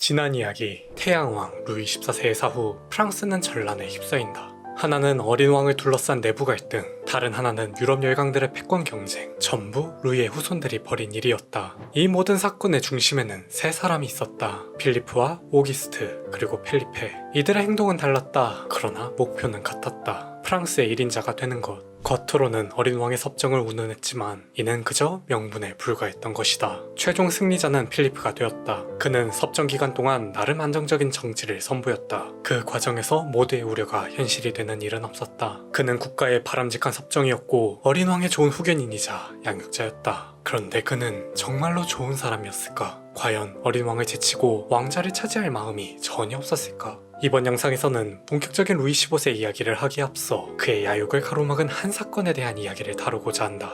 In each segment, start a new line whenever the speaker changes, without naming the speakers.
지난 이야기 태양왕 루이 14세의 사후 프랑스는 전란에 휩싸인다. 하나는 어린 왕을 둘러싼 내부 갈등, 다른 하나는 유럽 열강들의 패권 경쟁, 전부 루이의 후손들이 벌인 일이었다. 이 모든 사건의 중심에는 세 사람이 있었다. 필리프와 오기스트, 그리고 펠리페. 이들의 행동은 달랐다. 그러나 목표는 같았다. 프랑스의 1인자가 되는 것. 겉으로는 어린 왕의 섭정을 운운했지만 이는 그저 명분에 불과했던 것이다. 최종 승리자는 필리프가 되었다. 그는 섭정 기간 동안 나름 안정적인 정치를 선보였다. 그 과정에서 모두의 우려가 현실이 되는 일은 없었다. 그는 국가의 바람직한 섭정이었고 어린 왕의 좋은 후견인이자 양육자였다. 그런데 그는 정말로 좋은 사람이었을까? 과연 어린 왕을 제치고 왕자를 차지할 마음이 전혀 없었을까? 이번 영상에서는 본격적인 루이 15세 이야기를 하기에 앞서 그의 야욕을 가로막은 한 사건에 대한 이야기를 다루고자 한다.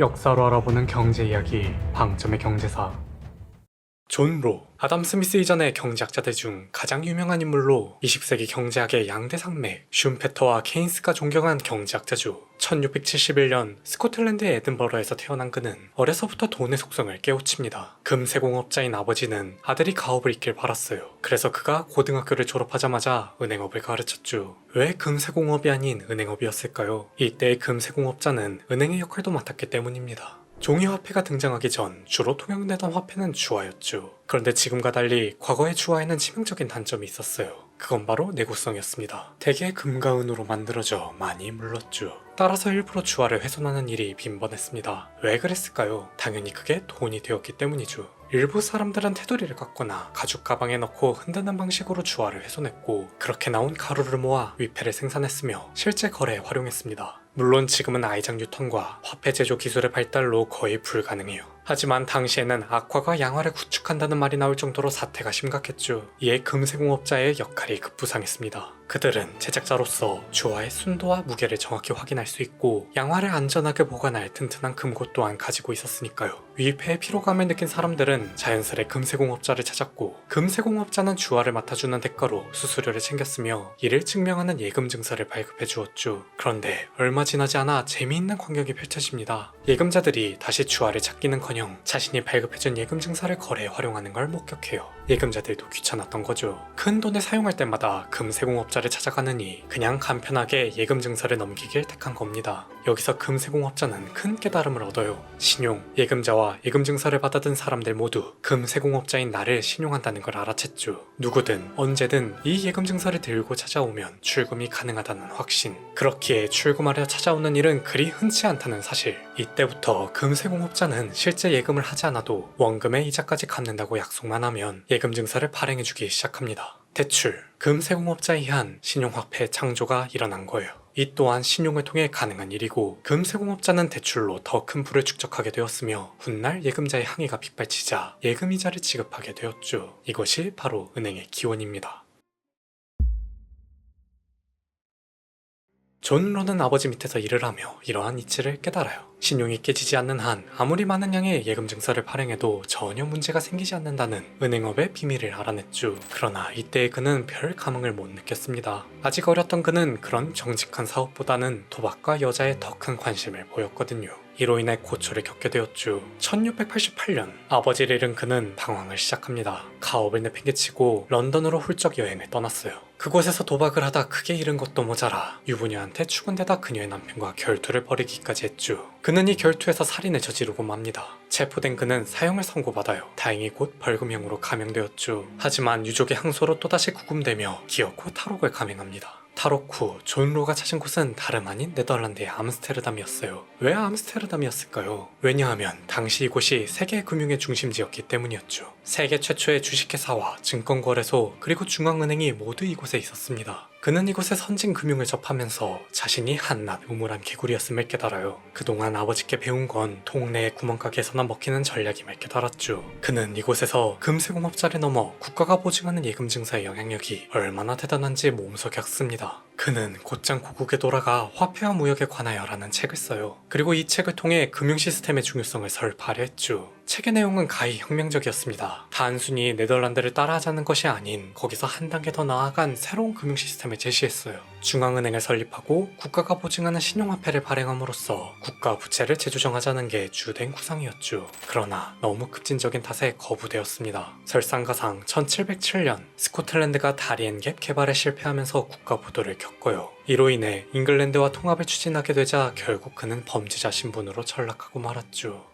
역사로 알아보는 경제 이야기 방점의 경제사 존 로, 아담 스미스 이전의 경제학자들 중 가장 유명한 인물로 20세기 경제학의 양대 산맥 슌페터와 케인스가 존경한 경제학자죠. 1671년 스코틀랜드의 에든버러에서 태어난 그는 어려서부터 돈의 속성을 깨우칩니다. 금세공업자인 아버지는 아들이 가업을 잇길 바랐어요. 그래서 그가 고등학교를 졸업하자마자 은행업을 가르쳤죠. 왜 금세공업이 아닌 은행업이었을까요? 이때의 금세공업자는 은행의 역할도 맡았기 때문입니다. 종이 화폐가 등장하기 전 주로 통용되던 화폐는 주화였죠. 그런데 지금과 달리 과거의 주화에는 치명적인 단점이 있었어요. 그건 바로 내구성이었습니다. 대개 금과 은으로 만들어져 많이 물렀죠. 따라서 일부러 주화를 훼손하는 일이 빈번했습니다. 왜 그랬을까요? 당연히 그게 돈이 되었기 때문이죠. 일부 사람들은 테두리를 깎거나 가죽 가방에 넣고 흔드는 방식으로 주화를 훼손했고 그렇게 나온 가루를 모아 위패를 생산했으며 실제 거래에 활용했습니다. 물론 지금은 아이작 뉴턴과 화폐 제조 기술의 발달로 거의 불가능해요. 하지만 당시에는 악화가 양화를 구축한다는 말이 나올 정도로 사태가 심각했죠. 이에 금세공업자의 역할이 급부상했습니다. 그들은 제작자로서 주화의 순도와 무게를 정확히 확인할 수 있고 양화를 안전하게 보관할 튼튼한 금고 또한 가지고 있었으니까요. 위패의 피로감을 느낀 사람들은 자연스레 금세공업자를 찾았고 금세공업자는 주화를 맡아주는 대가로 수수료를 챙겼으며 이를 증명하는 예금 증서를 발급해 주었죠. 그런데 얼마 지나지 않아 재미있는 광경이 펼쳐집니다. 예금자들이 다시 주화를 찾기는 커녕 자신이 발급해준 예금 증서를 거래에 활용하는 걸 목격해요. 예금자들도 귀찮았던 거죠. 큰 돈을 사용할 때마다 금 세공업자를 찾아가느니 그냥 간편하게 예금 증서를 넘기길 택한 겁니다. 여기서 금세공업자는 큰 깨달음을 얻어요. 신용, 예금자와 예금 증서를 받아든 사람들 모두 금세공업자인 나를 신용한다는 걸 알아챘죠. 누구든 언제든 이 예금 증서를 들고 찾아오면 출금이 가능하다는 확신. 그렇기에 출금하려 찾아오는 일은 그리 흔치 않다는 사실. 이때부터 금세공업자는 실제 예금을 하지 않아도 원금의 이자까지 갚는다고 약속만 하면 예금 증서를 발행해주기 시작합니다. 대출, 금세공업자에 의한 신용화폐 창조가 일어난 거예요. 이 또한 신용을 통해 가능한 일이고 금세공업자는 대출로 더 큰 부를 축적하게 되었으며 훗날 예금자의 항의가 빗발치자 예금이자를 지급하게 되었죠. 이것이 바로 은행의 기원입니다. 존 로는 아버지 밑에서 일을 하며 이러한 이치를 깨달아요. 신용이 깨지지 않는 한 아무리 많은 양의 예금 증서를 발행해도 전혀 문제가 생기지 않는다는 은행업의 비밀을 알아냈죠. 그러나 이때 그는 별 감흥을 못 느꼈습니다. 아직 어렸던 그는 그런 정직한 사업보다는 도박과 여자에 더 큰 관심을 보였거든요. 이로 인해 고초를 겪게 되었죠. 1688년 아버지를 잃은 그는 방황을 시작합니다. 가업을 내팽개치고 런던으로 훌쩍 여행을 떠났어요. 그곳에서 도박을 하다 크게 잃은 것도 모자라 유부녀한테 추근대다 그녀의 남편과 결투를 벌이기까지 했죠. 그는 이 결투에서 살인을 저지르고 맙니다. 체포된 그는 사형을 선고받아요. 다행히 곧 벌금형으로 감형되었죠. 하지만 유족의 항소로 또다시 구금되며 기어코 탈옥을 감행합니다. 탈옥 후존 로가 찾은 곳은 다름 아닌 네덜란드의 암스테르담이었어요. 왜 암스테르담이었을까요? 왜냐하면 당시 이곳이 세계 금융의 중심지였기 때문이었죠. 세계 최초의 주식회사와 증권거래소 그리고 중앙은행이 모두 이곳에 있었습니다. 그는 이곳의 선진 금융을 접하면서 자신이 한낱 우물한 개구리였음을 깨달아요. 그동안 아버지께 배운 건 동네의 구멍가게에서나 먹히는 전략임을 깨달았죠. 그는 이곳에서 금세공업자를 넘어 국가가 보증하는 예금 증서의 영향력이 얼마나 대단한지 몸소 겪습니다. 그는 곧장 고국에 돌아가 화폐와 무역에 관하여라는 책을 써요. 그리고 이 책을 통해 금융 시스템의 중요성을 설파를 했죠. 책의 내용은 가히 혁명적이었습니다. 단순히 네덜란드를 따라하자는 것이 아닌 거기서 한 단계 더 나아간 새로운 금융 시스템을 제시했어요. 중앙은행을 설립하고 국가가 보증하는 신용화폐를 발행함으로써 국가 부채를 재조정하자는 게 주된 구상이었죠. 그러나 너무 급진적인 탓에 거부되었습니다. 설상가상 1707년 스코틀랜드가 다리엔갭 개발에 실패하면서 국가 부도를 겪 어요. 이로 인해 잉글랜드와 통합을 추진하게 되자 결국 그는 범죄자 신분으로 전락하고 말았죠.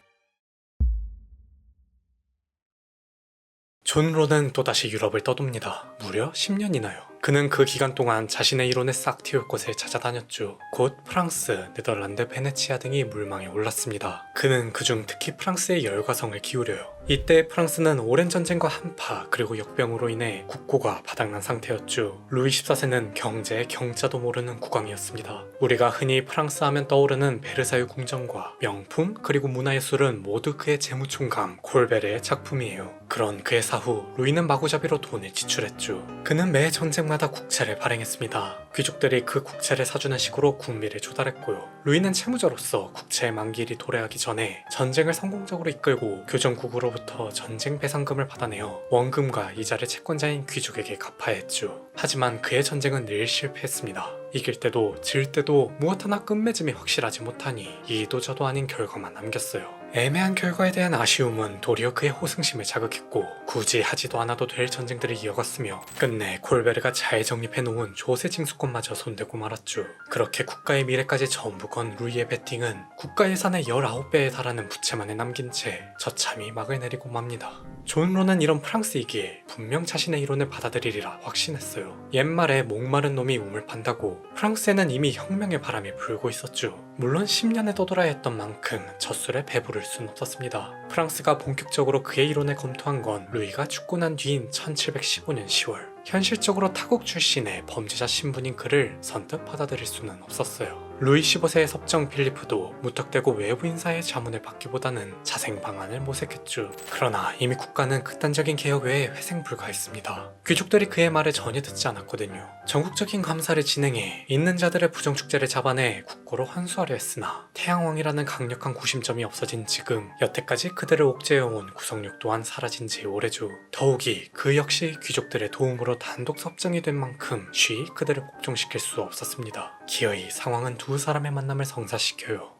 존 로는 또다시 유럽을 떠돕니다. 무려 10년이나요. 그는 그 기간 동안 자신의 이론을 싹 틔울 곳을 찾아다녔죠. 곧 프랑스, 네덜란드, 베네치아 등이 물망에 올랐습니다. 그는 그중 특히 프랑스의 열과성을 기울여요. 이때 프랑스는 오랜 전쟁과 한파 그리고 역병으로 인해 국고가 바닥난 상태였죠. 루이 14세는 경제의 경자도 모르는 국왕이었습니다. 우리가 흔히 프랑스 하면 떠오르는 베르사유 궁정과 명품 그리고 문화예술은 모두 그의 재무총감 콜베르의 작품이에요. 그런 그의 사후 루이는 마구잡이로 돈을 지출했죠. 그는 매 전쟁마다 국채를 발행했습니다. 귀족들이 그 국채를 사주는 식으로 국미를 조달했고요. 루이는 채무자로서 국채의 만기일이 도래하기 전에 전쟁을 성공적으로 이끌고 교정국으로부터 전쟁 배상금을 받아내어 원금과 이자를 채권자인 귀족에게 갚아야 했죠. 하지만 그의 전쟁은 늘 실패했습니다. 이길 때도 질 때도 무엇 하나 끝맺음이 확실하지 못하니 이도 저도 아닌 결과만 남겼어요. 애매한 결과에 대한 아쉬움은 도리어 그의 호승심을 자극했고 굳이 하지도 않아도 될 전쟁들을 이어갔으며 끝내 콜베르가 잘 정립해 놓은 조세 징수권마저 손대고 말았죠. 그렇게 국가의 미래까지 전부 건 루이의 베팅은 국가 예산의 19배에 달하는 부채만을 남긴 채 저참히 막을 내리고 맙니다. 존 로는 이런 프랑스이기에 분명 자신의 이론을 받아들이리라 확신했어요. 옛말에 목마른 놈이 우물 판다고 프랑스에는 이미 혁명의 바람이 불고 있었죠. 물론 10년에 떠돌아야 했던 만큼 젖술에 배부를 순 없었습니다. 프랑스가 본격적으로 그의 이론을 검토한 건 루이가 죽고 난 뒤인 1715년 10월. 현실적으로 타국 출신의 범죄자 신분인 그를 선뜻 받아들일 수는 없었어요. 루이 15세의 섭정 필리프도 무턱대고 외부 인사의 자문을 받기보다는 자생 방안을 모색했죠. 그러나 이미 국가는 극단적인 개혁 외에 회생 불가했습니다. 귀족들이 그의 말을 전혀 듣지 않았거든요. 전국적인 감사를 진행해 있는 자들의 부정축제를 잡아내 국고로 환수하려 했으나 태양왕이라는 강력한 구심점이 없어진 지금 여태까지 그들을 옥죄해온 구성력 또한 사라진 지 오래죠. 더욱이 그 역시 귀족들의 도움으로 단독 섭정이 된 만큼 쉬이 그들을 복종시킬 수 없었습니다. 기어이 상황은 두 사람의 만남을 성사시켜요.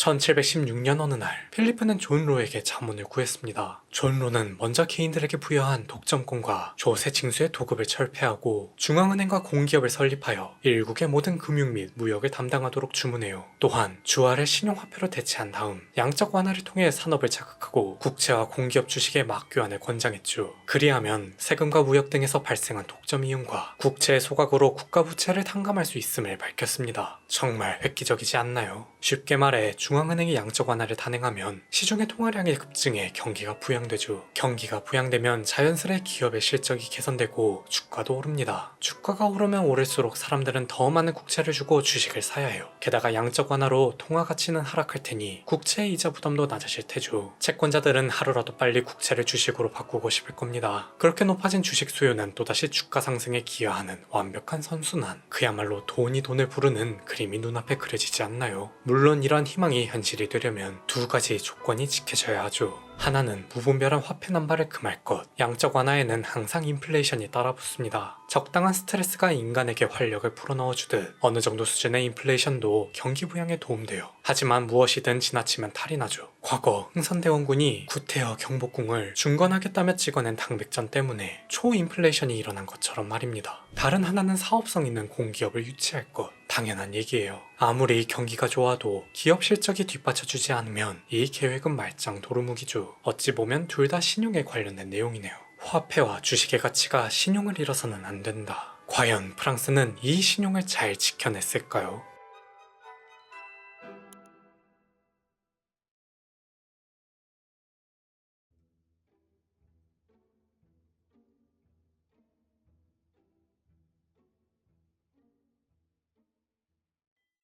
1716년 어느 날 필리프는 존 로에게 자문을 구했습니다. 존 로는 먼저 개인들에게 부여한 독점권과 조세 징수의 도급을 철폐하고 중앙은행과 공기업을 설립하여 일국의 모든 금융 및 무역을 담당하도록 주문해요. 또한 주화를 신용화폐로 대체한 다음 양적 완화를 통해 산업을 자극하고 국채와 공기업 주식의 막교환을 권장했죠. 그리하면 세금과 무역 등에서 발생한 독점 이윤과 국채의 소각으로 국가 부채를 탕감할 수 있음을 밝혔습니다. 정말 획기적이지 않나요? 쉽게 말해 중앙은행이 양적 완화를 단행하면 시중의 통화량이 급증해 경기가 부양되죠. 경기가 부양되면 자연스레 기업의 실적이 개선되고 주가도 오릅니다. 주가가 오르면 오를수록 사람들은 더 많은 국채를 주고 주식을 사야 해요. 게다가 양적 완화로 통화 가치는 하락할 테니 국채의 이자 부담도 낮아질 테죠. 채권자들은 하루라도 빨리 국채를 주식으로 바꾸고 싶을 겁니다. 그렇게 높아진 주식 수요는 또다시 주가 상승에 기여하는 완벽한 선순환. 그야말로 돈이 돈을 부르는 그림이 눈앞에 그려지지 않나요? 물론 이러한 희망이 현실이 되려면 두 가지 조건이 지켜져야 하죠. 하나는 무분별한 화폐 남발을 금할 것. 양적 완화에는 항상 인플레이션이 따라붙습니다. 적당한 스트레스가 인간에게 활력을 풀어넣어 주듯 어느 정도 수준의 인플레이션도 경기 부양에 도움돼요. 하지만 무엇이든 지나치면 탈이 나죠. 과거 흥선대원군이 구태여 경복궁을 중건하겠다며 찍어낸 당백전 때문에 초인플레이션이 일어난 것처럼 말입니다. 다른 하나는 사업성 있는 공기업을 유치할 것. 당연한 얘기예요. 아무리 경기가 좋아도 기업 실적이 뒷받쳐주지 않으면 이 계획은 말짱 도루묵이죠. 어찌 보면 둘 다 신용에 관련된 내용이네요. 화폐와 주식의 가치가 신용을 잃어서는 안 된다. 과연 프랑스는 이 신용을 잘 지켜냈을까요?